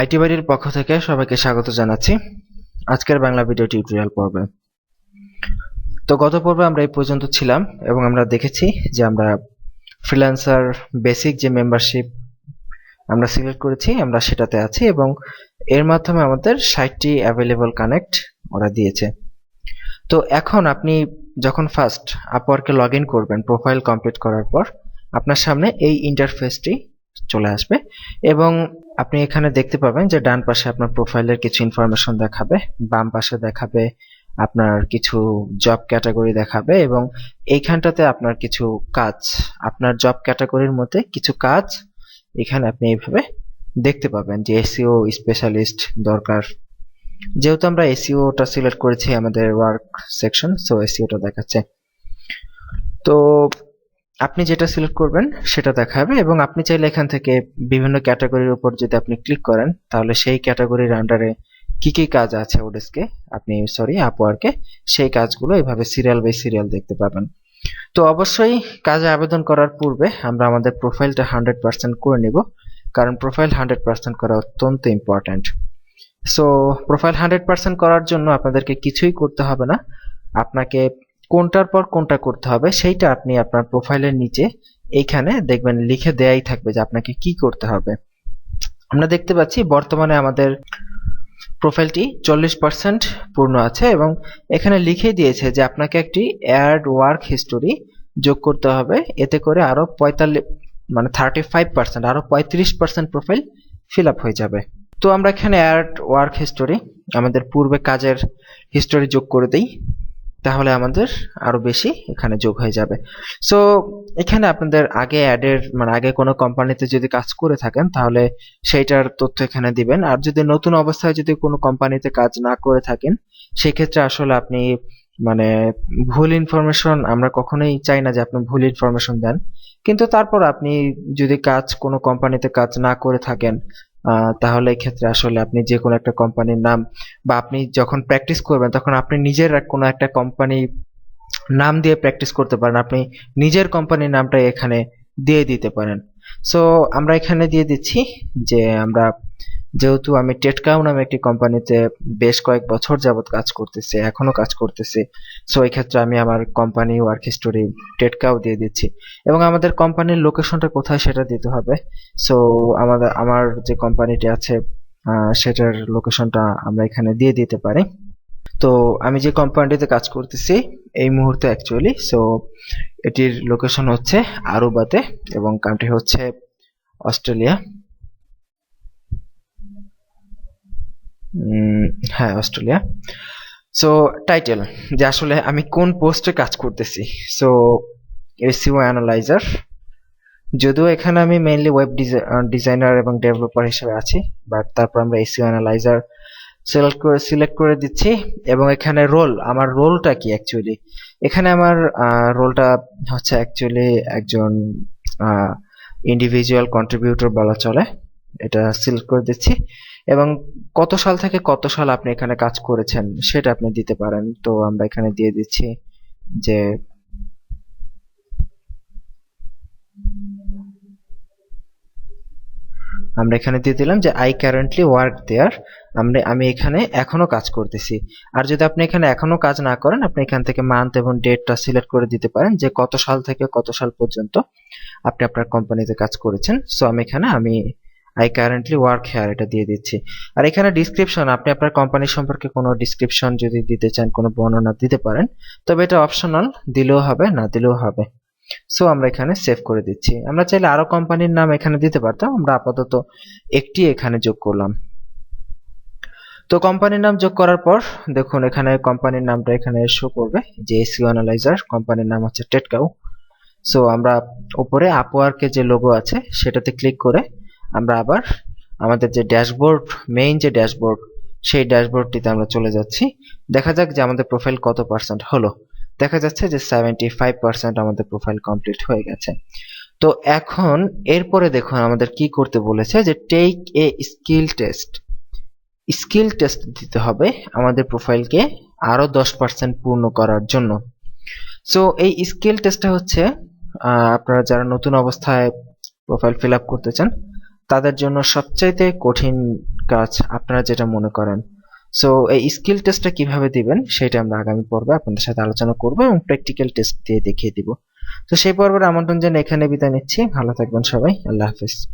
IT বাড়ির পক্ষ থেকে সবাইকে স্বাগত জানাচ্ছি আজকের বাংলা ভিডিও টিউটোরিয়াল পর্বে। তো গত পর্বে আমরা এই পর্যন্ত ছিলাম এবং আমরা দেখেছি যে আমরা ফ্রিল্যান্সার বেসিক যে মেম্বারশিপ আমরা সিলেক্ট করেছি, আমরা সেটাতে আছি এবং এর মাধ্যমে আমাদের ষাটটি অ্যাভেলেবল কানেক্ট ওরা দিয়েছে। তো এখন আপনি যখন ফার্স্ট আপওয়ার্কে লগ ইন করবেন প্রোফাইল কমপ্লিট করার পর, আপনার সামনে এই ইন্টারফেসটি চলে আসবে এবং আপনি এখানে দেখতে পাবেন যে ডান পাশে আপনার প্রোফাইলের কিছু ইনফরমেশন দেখাবে, বাম পাশে দেখাবে আপনার কিছু জব ক্যাটাগরি দেখাবে এবং এইখানটাতে আপনার কিছু কাজ, আপনার জব ক্যাটাগরির মধ্যে কিছু কাজ এখানে আপনি এইভাবে দেখতে পাবেন যে এসিও স্পেশালিস্ট দরকার। যেহেতু আমরা এসিওটা সিলেক্ট করেছি আমাদের ওয়ার্ক সেকশন সো এসিওটা দেখাচ্ছে। তো আপনি যেটা সিলেক্ট করবেন, সেটা দেখাবে এবং আপনি চাইলে এখান থেকে বিভিন্ন ক্যাটাগরির উপর যদি আপনি ক্লিক করেন, তাহলে সেই ক্যাটাগরির আন্ডারে কি কি কাজ আছে ওডেস্কে আপনি সরি আপওয়ার্কে সেই কাজগুলো এভাবে সিরিয়াল বাই সিরিয়াল দেখতে পাবেন। তো অবশ্যই কাজে আবেদন করার পূর্বে আমরা আমাদের প্রোফাইলটা হান্ড্রেড পার্সেন্ট করে নিব, কারণ প্রোফাইল হান্ড্রেড পার্সেন্ট করা অত্যন্ত important so profile hundred percent করার জন্য আপনাদেরকে কিছুই করতে হবে না। আপনাকে কোনটার পর কোনটা করতে হবে সেইটা আপনি আপনার প্রোফাইলের নিচে এইখানে দেখবেন লিখে দেয়াই থাকবে যে আপনাকে কি করতে হবে। আমরা দেখতে পাচ্ছি বর্তমানে আমাদের প্রোফাইলটি চল্লিশ পার্সেন্ট পূর্ণ আছে এবং এখানে লিখে দিয়েছে যে আপনাকে একটি অ্যাড ওয়ার্ক হিস্টোরি যোগ করতে হবে। এতে করে আরও পঁয়তাল্লিশ মানে থার্টি ফাইভ পার্সেন্ট আরও পঁয়ত্রিশ পার্সেন্ট প্রোফাইল ফিল আপ হয়ে যাবে। তো আমরা এখানে অ্যাড ওয়ার্ক হিস্টোরি আমাদের পূর্বে কাজের হিস্টোরি যোগ করে দিই। তাহলে আমাদের আরও বেশি এখানে যোগ হয়ে যাবে। সো এখানে আপনাদের আগে অ্যাডের মানে আগে কোনো কোম্পানিতে যদি কাজ করে থাকেন, তাহলে সেইটার তথ্য এখানে দিবেন। আর যদি নতুন অবস্থায় যদি কোনো কোম্পানিতে কাজ না করে থাকেন সেই ক্ষেত্রে আসলে আপনি মানে ভুল ইনফরমেশন আমরা কখনোই চাই না যে আপনি ভুল ইনফরমেশন দেন। কিন্তু তারপর আপনি যদি কাজ কোনো কোম্পানিতে কাজ না করে থাকেন তাহলে ক্ষেত্রে আসলে আপনি যে কোনো একটা কোম্পানির নাম বা আপনি যখন প্র্যাকটিস করবেন, তখন আপনি নিজের কোনো একটা কোম্পানি নাম দিয়ে প্র্যাকটিস করতে পারেন। আপনি নিজের কোম্পানির নামটা এখানে দিয়ে দিতে পারেন। সো আমরা এখানে দিয়ে দিচ্ছি যে আমরা যেহেতু আমি টেটকাও নামে একটি কোম্পানিতে বেশ কয়েক বছর যাবত কাজ করতেছি, এখনও কাজ করতেছি সো এই ক্ষেত্রে আমি আমার কোম্পানি ওয়ার্ক হিস্টোরি টেটকাও দিয়ে দিচ্ছি। এবং আমাদের কোম্পানির লোকেশনটা কোথায় সেটা দিতে হবে। সো আমাদের, আমার যে কোম্পানিটি আছে সেটার লোকেশনটা আমরা এখানে দিয়ে দিতে পারি। তো, আমি যে কোম্পানিটিতে কাজ করতেছি, এই মুহূর্তে অ্যাকচুয়ালি সো এটির লোকেশন হচ্ছে আরুবাতে এবং কান্ট্রি হচ্ছে অস্ট্রেলিয়া। হ্যাঁ অস্ট্রেলিয়া। সো টাইটেল যে আসলে আমি কোন পোস্টে কাজ করতেছি। সো এসিও অ্যানালাইজার যদিও এখানে আমি মেইনলি ওয়েব ডিজাইনার এবং ডেভেলপার হিসেবে আছি বাট তারপর আমরা এসিও অ্যানালাইজার সিলেক্ট করে সিলেক্ট করে দিচ্ছি, এবং এখানে রোল আমার রোলটা কি অ্যাকচুয়ালি এখানে আমার রোলটা হচ্ছে অ্যাকচুয়ালি একজন ইন্ডিভিজুয়াল কন্ট্রিবিউটর বলা চলে। এটা সিলেক্ট করে দিচ্ছি। এবং কত সাল থেকে কত সাল আপনি এখানে কাজ করেছেন সেটা আপনি দিতে পারেন। তো আমরা এখানে দিয়ে দিচ্ছি যে আমরা এখানে দিয়ে দিলাম যে আই কারেন্টলি ওয়ার্ক দেয়ার আমরা, আমি এখানে এখনও কাজ করতেছি। আর যদি আপনি এখানে এখনও কাজ না করেন, আপনি এখান থেকে মান্থ এবং ডেটটা সিলেক্ট করে দিতে পারেন যে, কত সাল থেকে কত সাল পর্যন্ত আপনি আপনার কোম্পানিতে কাজ করেছেন। সো আমি এখানে, আমি আই কারেন্টলি ওয়ার্ক হেয়ার এটা দিয়ে দিচ্ছি। আর এখানে ডিসক্রিপশন আপনি আপনার কোম্পানি সম্পর্কে কোনো ডিসক্রিপশন যদি দিতে চান, কোনো বর্ণনা দিতে পারেন, তবে এটা অপশনাল দিলেও হবে, না দিলেও হবে। সো আমরা এখানে সেভ করে দিচ্ছি। আমরা চাইলে আরও কোম্পানির নাম এখানে দিতে পারতাম, আমরা আপাতত একটি এখানে যোগ করলাম। তো কোম্পানির নাম যোগ করার পর, দেখুন, এখানে কোম্পানির নামটা এখানে শো করবে, যে এসিও অ্যানালাইজার কোম্পানির নাম হচ্ছে টেটকাউ সো আমরা উপরে আপওয়ার্কে যে লোগো আছে, সেটাতে ক্লিক করে আমরা আবার আমাদের যে ড্যাশবোর্ড মেইন যে ড্যাশবোর্ড, সেই ড্যাশবোর্ডটিতে আমরা চলে যাচ্ছি। দেখা যাক যে আমাদের প্রোফাইল কত পার্সেন্ট হলো। দেখা যাচ্ছে যে সেভেন্টি ফাইভ পার্সেন্ট আমাদের প্রোফাইল কমপ্লিট হয়ে গেছে। তো এখন এরপরে দেখুন আমাদের কি করতে বলেছে যে take a skill test skill test দিতে হবে আমাদের প্রোফাইলকে আরও দশ পার্সেন্ট পূর্ণ করার জন্য। সো এই স্কিল টেস্টটা হচ্ছে আপনারা যারা নতুন অবস্থায় প্রোফাইল ফিল আপ করতে চান তাদের জন্য সবচাইতে কঠিন কাজ আপনারা যেটা মনে করেন। সো এই স্কিল টেস্টটা কীভাবে দিবেন সেটা আমরা আগামী পর্বে আপনাদের সাথে আলোচনা করব এবং প্র্যাকটিক্যাল টেস্ট দিয়ে দেখিয়ে দিব। তো সেই পর্বের আমন্ত্রণ জানিয়ে এখানে বিদায় নিচ্ছি। ভালো থাকবেন সবাই। আল্লাহ হাফেজ।